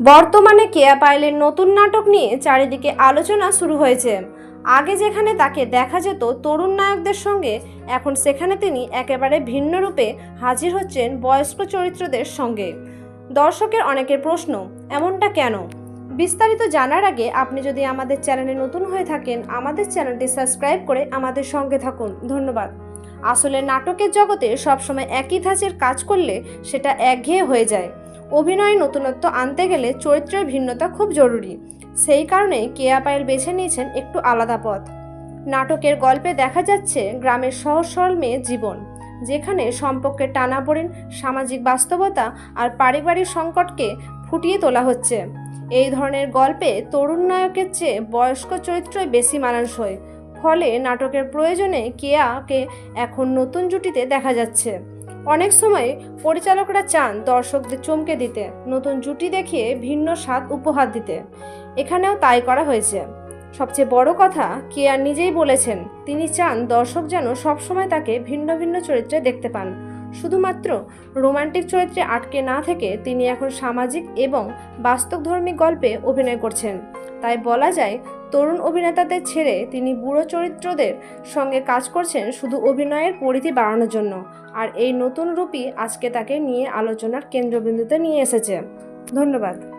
বর্তমানে কেয়া পায়েলের নতুন নাটক নিয়ে চারিদিকে আলোচনা শুরু হয়েছে। আগে যেখানে তাকে দেখা যেত তরুণ নায়কদের সঙ্গে, এখন সেখানে তিনি একেবারে ভিন্ন রূপে হাজির হচ্ছেন বয়স্ক চরিত্রদের সঙ্গে। দর্শকের অনেকের প্রশ্ন, এমনটা কেন? বিস্তারিত জানার আগে আপনি যদি আমাদের চ্যানেলে নতুন হয়ে থাকেন, আমাদের চ্যানেলটি সাবস্ক্রাইব করে আমাদের সঙ্গে থাকুন। ধন্যবাদ। আসলে নাটকের জগতে সবসময় একই ধাঁচের কাজ করলে সেটা একঘেয়ে হয়ে যায়। অভিনয়ে নতুনত্ব আনতে গেলে চরিত্রের ভিন্নতা খুব জরুরি। সেই কারণে কেয়া পায়েল বেছে নিয়েছেন একটু আলাদা পথ। নাটকের গল্পে দেখা যাচ্ছে গ্রামের সহজ সরল মেয়ের জীবন, যেখানে সম্পর্কের টানাপোড়েন, সামাজিক বাস্তবতা আর পারিবারিক সংকটকে ফুটিয়ে তোলা হচ্ছে। এই ধরনের গল্পে তরুণ নায়কের চেয়ে বয়স্ক চরিত্রই বেশি মানানসই। ফলে নাটকের প্রয়োজনে কেয়াকে এখন নতুন জুটিতে দেখা যাচ্ছে। অনেক সময় পরিচালকরা চান দর্শকদের চমকে দিতে, নতুন জুটি দেখিয়ে ভিন্ন স্বাদ উপহার দিতে। এখানেও তাই করা হয়েছে। সবচেয়ে বড় কথা কেয়া নিজেই বলেছেন, তিনি চান দর্শক যেন সবসময় তাকে ভিন্ন ভিন্ন চরিত্রে দেখতে পান। শুধুমাত্র রোমান্টিক চরিত্রে আটকে না থেকে তিনি এখন সামাজিক এবং বাস্তবধর্মী গল্পে অভিনয় করছেন। তাই বলা যায় তরুণ অভিনেতাদের ছেড়ে তিনি বুড়ো চরিত্রদের সঙ্গে কাজ করছেন শুধু অভিনয়ের পরিধি বাড়ানোর জন্য। আর এই নতুন রূপই আজকে তাকে নিয়ে আলোচনার কেন্দ্রবিন্দুতে নিয়ে এসেছে। ধন্যবাদ।